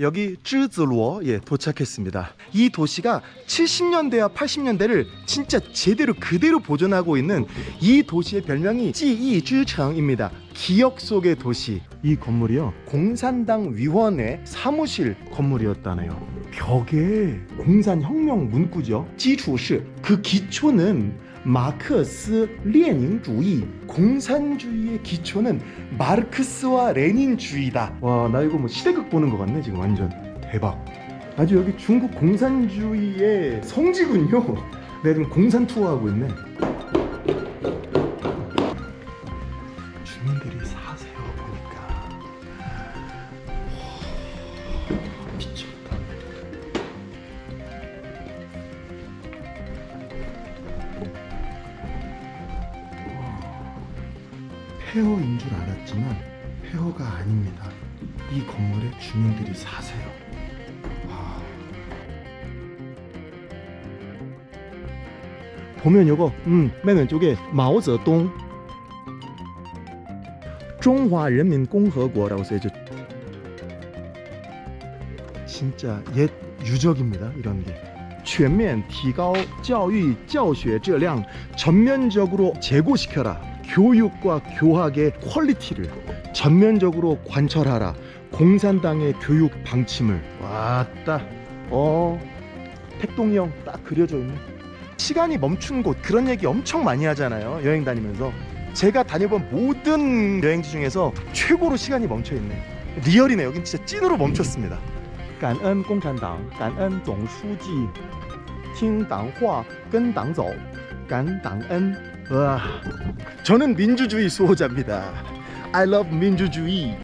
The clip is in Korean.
여기 쯔즈루어에 도착했습니다. 이 도시가 70년대와 80년대를 진짜 제대로 그대로 보존하고 있는 이 도시의 별명이 지이즈청입니다. 기억 속의 도시. 이 건물이요. 공산당 위원회 사무실 건물이었다네요. 벽에 공산혁명 문구죠. 기초시 그 기초는 마크스 레닌 주의 공산주의의 기초는 마르크스와 레닌주의다. 와 나 이거 뭐 시대극 보는 것 같네 지금 완전 대박. 아주 여기 중국 공산주의의 성지군요. 내가 지금 공산 투어하고 있네. 주민들이 사세요 보니까 폐허인 줄 알았지만 폐허가 아닙니다. 이 건물에 주민들이 사세요. 와. 보면 요거 음, 맨 왼쪽에 마오쩌동 中华人民共和国라고 써있죠. 진짜 옛 유적입니다. 이런 게. 全面提高教育教学质量 전면적으로 제고시켜라. 교육과 교학의 퀄리티를 전면적으로 관철하라. 공산당의 교육 방침을 왔다. 어 택동이 형 딱 그려져 있네. 시간이 멈춘 곳 그런 얘기 엄청 많이 하잖아요. 여행 다니면서 제가 다녀본 모든 여행지 중에서 최고로 시간이 멈춰 있네. 리얼이네. 여긴 진짜 찐으로 멈췄습니다. 感恩共产党，感恩总书记，听党话，跟党走，感党恩。 와, 저는 민주주의 수호자입니다. I love 민주주의.